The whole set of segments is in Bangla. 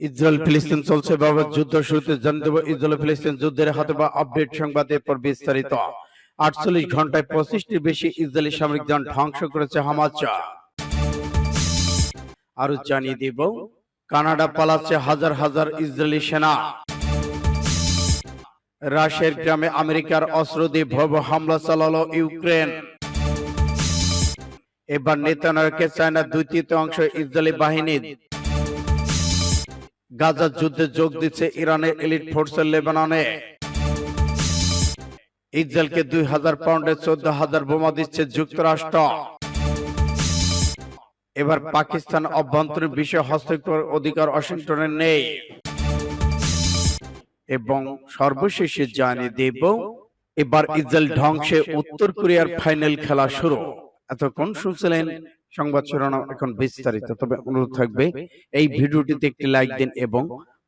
ইসরায়েল ফিলিস্তিন চলছে বাবা যুদ্ধ শুরুতে জানিয়ে দেব ইসরায়েল ফিলিস্তিন যুদ্ধের হাতে বা আপডেট সংবাদ এরপর বিস্তারিত। আটচল্লিশ ঘন্টায় পঁচিশটি বেশি ইসরায়েলি সামরিক যান ধ্বংস করেছে হামাজ আরও জানিয়ে দিব কানাডা পালাচ্ছে হাজার হাজার ইসরায়েলি সেনা। রাশিয়ার গ্রামে আমেরিকার অস্ত্র দিয়ে ভব হামলা চালালো ইউক্রেন। এবার নেতানারকে চায়না দুই তৃতীয় অংশ ইসরায়েলি বাহিনীর গাজার যুদ্ধে যোগ দিচ্ছে ইরানের এলিট ফোর্সের লেবাননে। ইসরায়েলকে দুই হাজার পাউন্ডের চোদ্দ হাজার বোমা দিচ্ছে যুক্তরাষ্ট্র। এবার পাকিস্তান অভ্যন্তরীণ বিষয়ে হস্তক্ষেপের অধিকার ওয়াশিংটনের নেই। এবং সর্বশেষে জানিয়ে দেব, এবার ইসরায়েল ধ্বংসে উত্তর কোরিয়ার ফাইনাল খেলা শুরু। এতক্ষণ শুনছিলেন সংবাদ শিরোনাম এখন বিস্তারিত। তবে অনুরোধ থাকবে এই ভিডিওটিতে একটি লাইক দিন এবং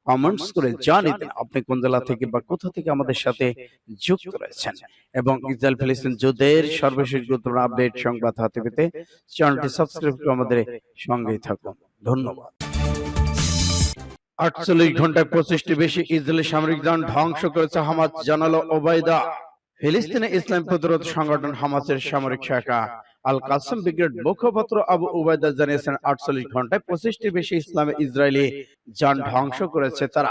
কমেন্টস করে জানিয়ে দিন আপনি কোন জেলা থেকে বা কোথা থেকে আমাদের সাথে যুক্ত রয়েছেন এবং ইসরায়েল ফিলিস্তিন যুদ্ধের সর্বশেষ গুরুত্বপূর্ণ আপডেট সংবাদ হাতে পেতে চ্যানেলটি সাবস্ক্রাইব করে আমাদের সঙ্গেই থাকুন। ধন্যবাদ। আটচল্লিশ ঘন্টায় পঁচিশটি বেশি ইসরায়েলি সামরিক যান ধ্বংস করেছে হামাজ জানালো ওবায়দা। ফিলিস্তিনে ইসলাম প্রতিরোধ সংগঠন হামাসের সামরিক শাখা। আল কাসম ব্রিগেড মুখপাত্র আবু উবায়দা জানিয়েছেন, আটচল্লিশ ঘন্টায় পঁচিশটি বেশি ইসলামে ইসরায়েলি যান ধ্বংস করেছে তারা।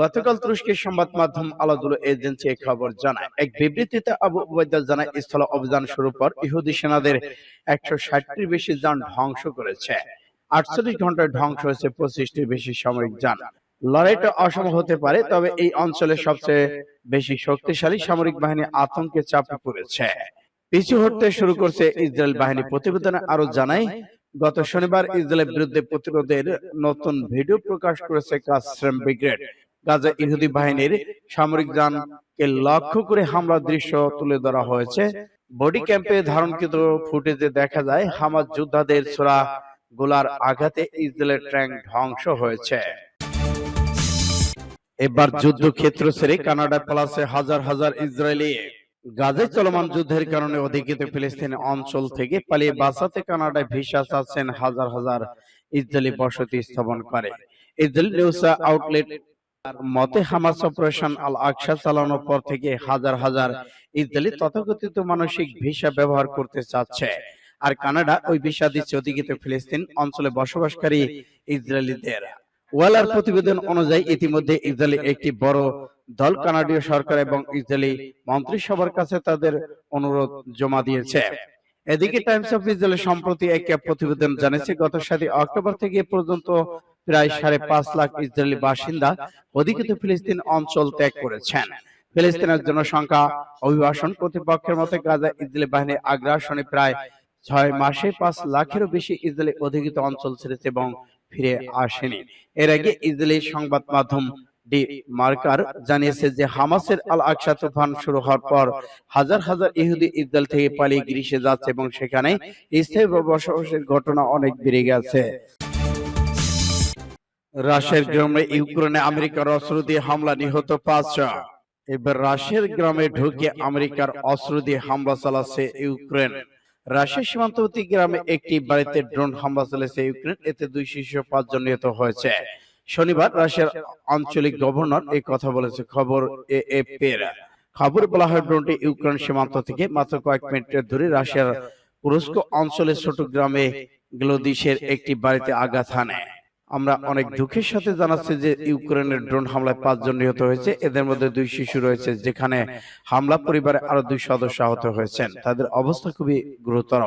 গতকাল তুরস্কের সংবাদ মাধ্যম আলাদুল এজেন্সি এই খবর জানায়। এক বিবৃতিতে আবু উবায়দা জানায়, স্থল অভিযান শুরু পর ইহুদি সেনাদের একশো ষাটটির বেশি যান ধ্বংস করেছে। আটচল্লিশ ঘন্টায় ধ্বংস হয়েছে পঁচিশটির বেশি সামরিক যান। লড়াইটা অসম হতে পারে, তবে এই অঞ্চলে সবচেয়ে বেশি শক্তিশালী সামরিক বাহিনী আতঙ্কে চাপে পড়েছে। পিছু হটতে শুরু করছে ইসরায়েল বাহিনী। প্রতিবেদনে আরও জানায় গত শনিবার ইসরায়েলের বিরুদ্ধে প্রতিরোধের নতুন ভিডিও প্রকাশ করেছে কাসেম ব্রিগেড। গাজা ইহুদি বাহিনীর সামরিক যানকে লক্ষ্য করে হামলার দৃশ্য তুলে ধরা হয়েছে। বডি ক্যাম্পে ধারণকৃত ফুটেজে দেখা যায় হামাজ যোদ্ধাদের ছোড়া গোলার আঘাতে ইসরায়েলের ট্যাঙ্ক ধ্বংস হয়েছে। এবার যুদ্ধক্ষেত্র ছেড়ে কানাডা প্লাসে হাজার হাজার ইসরায়েলি গাজায় চলমান যুদ্ধের কারণে অধিকৃত ফিলিস্তিন অঞ্চল থেকে পালিয়ে বাঁচাতে কানাডায় ভিসা চাচ্ছেন হাজার হাজার ইসরায়েলি বসতি স্থাপন করে। ইসরায়েল নিউজ আউটলেট মতে হামাস অপারেশন আল আকসা চালানোর পর থেকে হাজার হাজার ইসরায়েলি তথাকথিত মানসিক ভিসা ব্যবহার করতে চাচ্ছে। আর কানাডা ওই ভিসা দিচ্ছে অধিকৃত ফিলিস্তিন অঞ্চলে বসবাসকারী ইসরায়েলিদের ওয়ালার প্রতিবেদন অনুযায়ী ইতিমধ্যে ইসরায়েলি একটি বড় দল কানাডীয় সরকার এবং ইসরায়েলি মন্ত্রিসভার কাছে তাদের অনুরোধ জমা দিয়েছে। এদিকে টাইমস অফ ইসরায়েল সম্প্রতি এক প্রতিবেদন জানিয়েছে, গত সাতই অক্টোবর থেকে পর্যন্ত প্রায় সাড়ে পাঁচ লাখ ইসরায়েলি বাসিন্দা অধিকৃত ফিলিস্তিন অঞ্চল ত্যাগ করেছেন। ফিলিস্তিনের জনসংখ্যা অভিবাসন কর্তৃপক্ষের মতে গাজা ইসরায়েলি বাহিনীর আগ্রাসনে প্রায় ছয় মাসে পাঁচ লাখেরও বেশি ইসরায়েলি অধিকৃত অঞ্চল ছেড়েছে এবং ফিরে আসেনি। এর আগে ইসরায়েলি সংবাদ মাধ্যম ডি মার্কার জানিয়েছে যে হামাসের আল আকসা তুফান শুরু হওয়ার পর হাজার হাজার ইহুদি ইসরায়েল থেকে পালিয়ে গ্রিসে যাচ্ছে এবং সেখানে স্থায়ী বসবাসের ঘটনা অনেক বেড়ে গেছে। রাশিয়ার গ্রামে ইউক্রেনে আমেরিকার অস্ত্র দিয়ে হামলা নিহত পাঁচজন। এবার রাশিয়ার গ্রামে ঢুকে আমেরিকার অস্ত্র দিয়ে হামলা চালাচ্ছে ইউক্রেন। রাশিয়ার সীমান্তবর্তী গ্রামে একটি বাড়িতে ড্রোন হামলা চলেছে ইউক্রেন। এতে দুই শিশু পাঁচজন নিহত হয়েছে। শনিবার রাশিয়ার আঞ্চলিক গভর্নর এই কথা বলেছে। খবর এএফপির। খবরে খবর বলা হয়, ড্রোনটি ইউক্রেন সীমান্ত থেকে মাত্র কয়েক মিনিটের ধরে রাশিয়ার পুরস্ক অঞ্চলের ছোট গ্রামে গ্লোদিশের একটি বাড়িতে আঘাত হানে। আমরা অনেক দুঃখের সাথে জানাচ্ছি যে ইউক্রেনের ড্রোন হামলায় পাঁচজন নিহত হয়েছে। এদের মধ্যে দুই শিশু রয়েছে, যেখানে হামলা পরিবারে আরও দুই সদস্য আহত হয়েছেন। তাদের অবস্থা খুবই গুরুতর।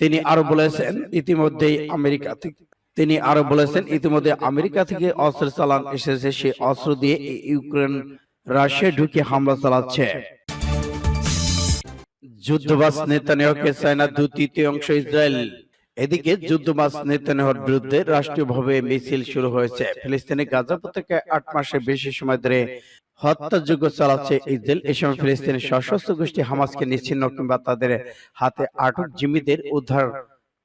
তিনি আরও বলেছেন, ইতিমধ্যেই আমেরিকা থেকে তিনি আরও বলেছেন, ইতিমধ্যে আমেরিকা থেকে অস্ত্র চালান এসেছে, সে অস্ত্র দিয়ে ইউক্রেন রাশিয়া ঢুকে হামলা চালাচ্ছে। যুদ্ধবাস নেতানিয়াহুকে চায়না দু তৃতীয় অংশ ইসরায়েল? এদিকে যুদ্ধবাস নেতানিয়াহুর বিরুদ্ধে রাষ্ট্রীয়ভাবে মিছিল শুরু হয়েছে। ফিলিস্তিনে গাজা উপত্যকায় আট মাসের বেশি সময় ধরে হত্যাযোগ্য চালাচ্ছে ইসরায়েল। এই সময় ফিলিস্তিনের সশস্ত্র গোষ্ঠী হামাসকে নিচ্ছিন্ন কিংবা তাদের হাতে আটক জিম্মিদের উদ্ধার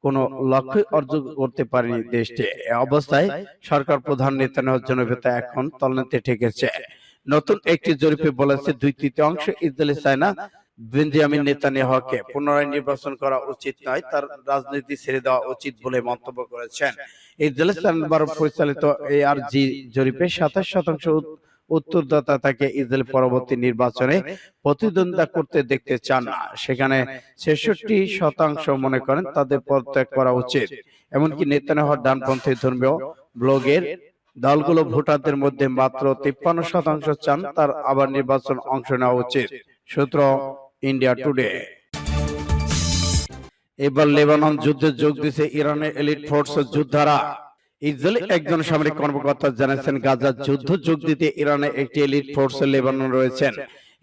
কোন লক্ষ্য অর্জন করতে পারেনি দেশটি। এ অবস্থায় সরকার প্রধান নেতানিয়াহুর জনপ্রিয়তা এখন তলনেতে ঠেকেছে। নতুন একটি জরিপে বলেছে দুই তৃতীয়াংশ ইসরায়েলি চায় না বেঞ্জামিন নেতানিয়াহুকে পুনরায় নির্বাচন করা উচিত নয় তার রাজনীতি ছেড়ে দেওয়া উচিত বলে মন্তব্য করেছেন। ইসরায়েল চ্যানেল পরিচালিত এআরজি জরিপে সাতাশ শতাংশ উত্তরদাতা তাকে ইসরায়েল পরবর্তী নির্বাচনে প্রতিদ্বন্দ্বিতা করতে দেখতে চান। না সেখানে ছেষট্টি শতাংশ মনে করেন তাদের পদত্যাগ করা উচিত। এমনকি নেতানিয়াহুর ডানপন্থী ধর্মীয় ব্লগের দলগুলো ভোটারদের মধ্যে মাত্র তিপ্পান্ন শতাংশ চান তার আবার নির্বাচন অংশ নেওয়া উচিত। সূত্র ইন্ডিয়া টুডে এবার লেবানন যুদ্ধে যোগ দিছে ইরানের এলিট ফোর্স যোদ্ধারা। ইসরায়েল একজন সামরিক কর্মকর্তা জানিয়েছেন গাজার যুদ্ধ যোগ দিতে ইরানে একটি এলিট ফোর্স লেবানন রয়েছেন।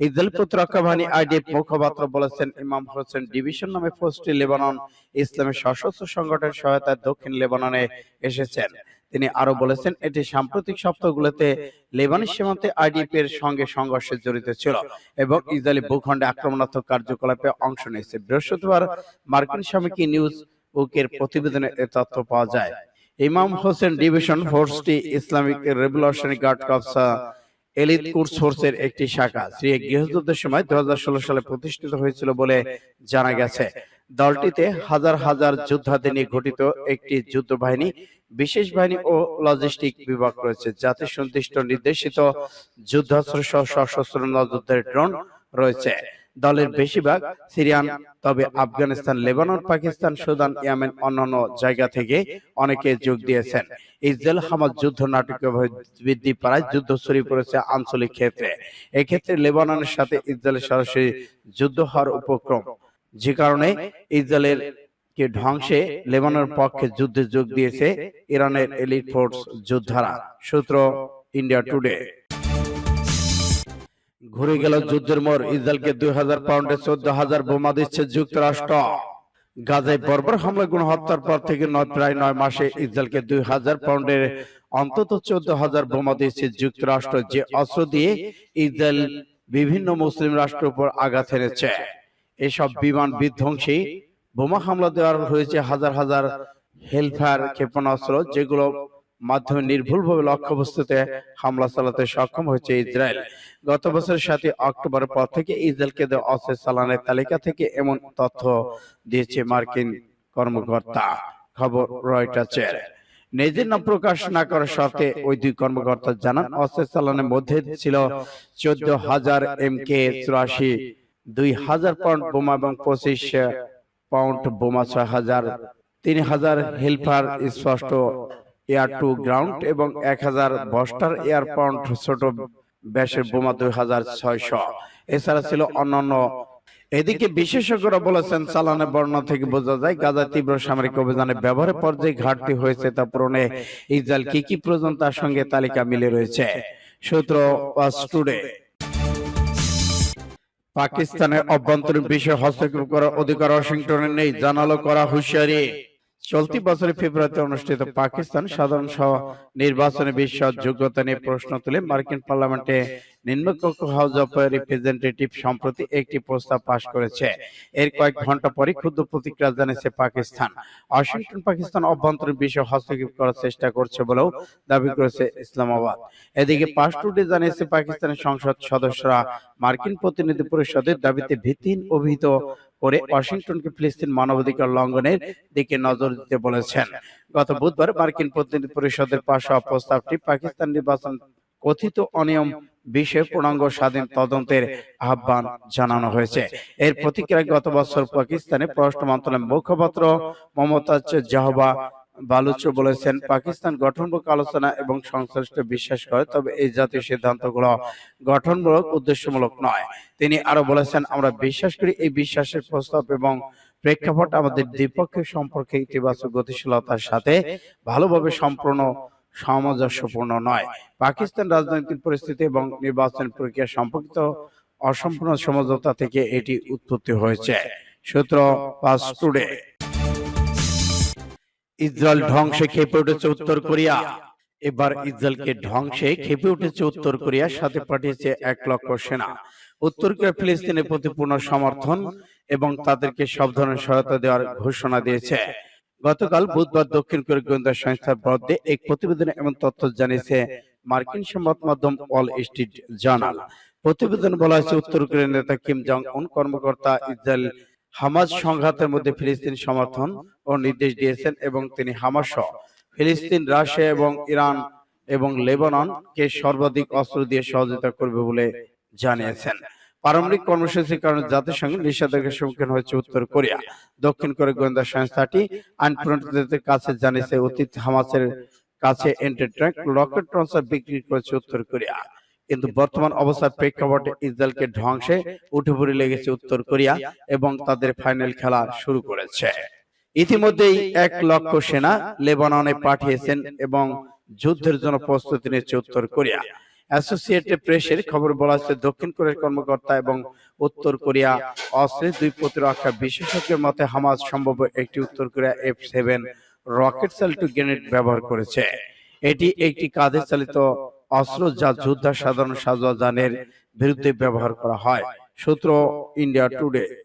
ইসরায়েল প্রতিরক্ষা বাহিনী আইডিএফ মুখপাত্র বলেছেন ইমাম হোসেন ডিভিশন নামে ফোর্সটি লেবানন ইসলামের সশস্ত্র সংগঠনের সহায়তায় দক্ষিণ লেবাননে এসেছেন। তিনি আরও বলেছেন এটি সাম্প্রতিক সপ্তাহগুলোতে লেবানন সীমান্তে আইডিএফ এর সঙ্গে সংঘর্ষে জড়িত ছিল এবং ইসরায়েলি ভূখণ্ডে আক্রমণাত্মক কার্যকলাপে অংশ নিয়েছে। বৃহস্পতিবার মার্কিন সাময়িকী নিউজ উকের প্রতিবেদনে এ তথ্য পাওয়া যায়। Imam Hossain division ফোর্সটি Islamic Revolutionary Guard Corps elite Quds ফোর্সের একটি শাখা। সিরিয়া গৃহযুদ্ধের সময় দু হাজার ষোলো সালে প্রতিষ্ঠিত হয়েছিল বলে জানা গেছে। দলটিতে হাজার হাজার যোদ্ধাদের নিয়ে গঠিত একটি যুদ্ধ বাহিনী বিশেষ বাহিনী ও লজিস্টিক বিভাগ রয়েছে। যাতে সুনির্দিষ্ট নির্দেশিত যুদ্ধাস্ত্র সহ সশস্ত্র নজরদের ড্রোন রয়েছে। দলের বেশিরভাগ সিরিয়ান তবে Afghanistan Lebanon Pakistan Sudan Yemen অন্যান্য জায়গা থেকে অনেকে যোগ দিয়েছেন। ইসরায়েল হামাজ যুদ্ধ নাটকীয়ভাবে বৃদ্ধি পাড়ায় যুদ্ধ ছড়িয়ে পড়েছে আঞ্চলিক ক্ষেত্রে। এক্ষেত্রে লেবাননের সাথে ইসরায়েলের সরাসরি যুদ্ধ হওয়ার উপক্রম। যে কারণে ইসরায়েলের কে ধ্বংসে লেবাননের পক্ষে যুদ্ধে যোগ দিয়েছে ইরানের এলিট ফোর্স যোদ্ধারা। সূত্র ইন্ডিয়া টুডে ঘুরে গেল যুদ্ধের মোড়। ইসরায়েলকে দুই হাজার পাউন্ডে চোদ্দ হাজার বোমা দিচ্ছে যুক্তরাষ্ট্র। গাজায় বর্বর হামলা গণহত্যার পর থেকে নয় প্রায় নয় মাসে ইসরায়েলকে দুই হাজার পাউন্ডের অন্তত চোদ্দ হাজার বোমা দিয়েছে যুক্তরাষ্ট্র। যে অস্ত্র দিয়ে ইসরায়েল বিভিন্ন মুসলিম রাষ্ট্রের উপর আঘাত এনেছে। এসব বিমান বিধ্বংসী বোমা হামলা দেওয়ার হয়েছে হাজার হাজার হেলফায়ার ক্ষেপণাস্ত্র যেগুলো মাধ্যমে নির্ভুলভাবে লক্ষ্যবস্তুতে হামলা চালাতে সক্ষম হয়েছে ইসরায়েল। গত বছরের সাথে অক্টোবরের পর থেকে ইসরায়েলকে দেওয়া অস্ত্রের চালানের তালিকা থেকে এমন তথ্য দিয়েছে মার্কিন কর্মকর্তা। খবর রয়টার্সের। নিজের নাম প্রকাশ না করার শর্তে ওই দুই কর্মকর্তা জানান অস্ত্রের চালানের মধ্যে ছিল চোদ্দ হাজার এম কে চুরাশি দুই হাজার পাউন্ড বোমা এবং পঁচিশ পাউন্ড বোমা ছয় হাজার তিন হাজার হেলফার স্পষ্ট এয়ার টু গ্রাউন্ড এবং এক হাজার বস্টার এয়ার পাউন্ড ছোট ব্যাসের বোমা দুই হাজার ছয়শো। এছাড়া ছিল অন্যান্য এদিকে বিশেষজ্ঞরা বলেছেন চালানে বর্ণনা থেকে বোঝা যায় গাজা তীব্র সামরিক অভিযানে ব্যবহারের পর যে ঘাটতি হয়েছে তা পূরণে ইসরায়েল কি কি প্রয়োজন তার সঙ্গে তালিকা মিলে রয়েছে। সূত্র টুডে পাকিস্তানের অভ্যন্তরীণ বিষয়ে হস্তক্ষেপ করার অধিকার ওয়াশিংটনের নেই জানালো করা হুঁশিয়ারি। চলতি বছরের ফেব্রুয়ারিতে অনুষ্ঠিত পাকিস্তান সাধারণ সভা নির্বাচনে বিশ্বাস যোগ্যতা নিয়ে প্রশ্ন তুলে মার্কিন পার্লামেন্টে নিম্নকক্ষ হাউস অফ রিপ্রেজেন্টেটিভ সম্প্রতি একটি প্রস্তাব পাশ করেছে। এর কয়েক ঘণ্টা পরে ক্ষুদ্র প্রতিক্রিয়া জানিয়েছে পাকিস্তান। ওয়াশিংটন পাকিস্তান অভ্যন্তরীণ বিষয়ে হস্তক্ষেপ করার চেষ্টা করছে বলেও দাবি করেছে ইসলামাবাদ। এদিকে পাস টুডে জানিয়েছে পাকিস্তানের সংসদ সদস্যরা মার্কিন প্রতিনিধি পরিষদের দাবিতে ভিত্তিহীন অভিহিত করে ওয়াশিংটনকে ফিলিস্তিন মানবাধিকার লঙ্ঘনের দিকে নজর দিতে বলেছেন। গত বুধবার মার্কিন প্রতিনিধি পরিষদের পাশ প্রস্তাবটি পাকিস্তান নির্বাচন কথিত অনিয়ম বিষয়ে পূর্ণাঙ্গ স্বাধীন তদন্তের আহ্বান জানানো হয়েছে। এর প্রতিক্রিয়ায় গত বছর পাকিস্তানে পররাষ্ট্র মন্ত্রণালয়ের মুখপাত্র মমতাজ জাহবা বালুচ বলেছেন পাকিস্তান গঠনমূলক আলোচনা এবং সংশ্লিষ্ট বিশ্বাস করে তবে এই জাতীয় সিদ্ধান্তগুলো গঠনমূলক উদ্দেশ্যমূলক নয়। তিনি আরও বলেছেন আমরা বিশ্বাস করি এই বিশ্বাসের প্রস্তাব এবং প্রেক্ষাপট আমাদের দ্বিপক্ষীয় সম্পর্কে ইতিবাচক গতিশীলতার সাথে ভালোভাবে সম্পূর্ণ সামঞ্জস্যপূর্ণ নয়। পাকিস্তান রাজনৈতিক পরিস্থিতি এবং নির্বাচন প্রক্রিয়া সম্পর্কিত অসম্পূর্ণ সমঝোতা থেকে এটি উৎপত্তি হয়েছে। সূত্র পাস টুডে। ইসরায়েল ধ্বংসে খেপে উঠেছে উত্তর কোরিয়া। এবার ইসরায়েলকে ধ্বংসে খেপে উঠেছে উত্তর কোরিয়ার সাথে পাঠিয়েছে এক লক্ষ সেনা। উত্তর কোরিয়া ফিলিস্তিনের প্রতি পূর্ণ সমর্থন এবং তাদেরকে সব ধরনের সহায়তা দেওয়ার ঘোষণা দিয়েছে। গতকাল বুধবার দক্ষিণ কোরিয়া গোয়েন্দা সংস্থার বিরুদ্ধে এক প্রতিবেদনে এমন তথ্য জানিয়েছে মার্কিন সংবাদ মাধ্যম অল স্ট্রিট জার্নাল। প্রতিবেদন বলা হয়েছে, উত্তর কোরিয়ার নেতা কিম জং উন কর্মকর্তা ইসরায়েল হামাজ সংঘাতের মধ্যে ফিলিস্তিন সমর্থন ও নির্দেশ দিয়েছেন এবং তিনি হামাস, ফিলিস্তিন, রাশিয়া এবং ইরান এবং লেবাননকে সর্বাধিক অস্ত্র দিয়ে সহযোগিতা করবে বলে জানিয়েছেন। পারমাণবিক কর্মসূচির কারণে জাতিসংঘের নিষেধাজ্ঞার সম্মুখীন হয়েছে উত্তর কোরিয়া। দক্ষিণ কোরিয়া গোয়েন্দা সংস্থাটি আইন প্রণেতাদের কাছে জানিয়েছে, অতীত হামাসের কাছে এন্টারট্র্যাক রকেট লঞ্চার বিক্রি করেছে উত্তর কোরিয়া। কিন্তু বর্তমান অবস্থার প্রেক্ষাপটে ইসরায়েলকে ধ্বংসে উঠে পড়ে লেগেছে উত্তর কোরিয়া এবং তাদের ফাইনাল খেলা শুরু করেছে। ইতিমধ্যেই এক লক্ষ সেনা লেবাননে পাঠিয়েছেন এবং যুদ্ধের জন্য প্রস্তুতি নিচ্ছে উত্তর কোরিয়া। অ্যাসোসিয়েটেড প্রেসের খবর বলা হচ্ছে দক্ষিণ কোরিয়ার কর্মকর্তা এবং উত্তর কোরিয়া অস্ত্রের দুই প্রতিরক্ষা বিশেষজ্ঞের মতে হামাজ সম্ভব একটি উত্তর কোরিয়া এফ সেভেন রকেট চালিত গ্রেনেড ব্যবহার করেছে। এটি একটি কাঁধে চালিত অস্ত্র যা যোদ্ধা সাধারণ সাজোয়া যানের বিরুদ্ধে ব্যবহার করা হয়। সূত্র ইন্ডিয়া টুডে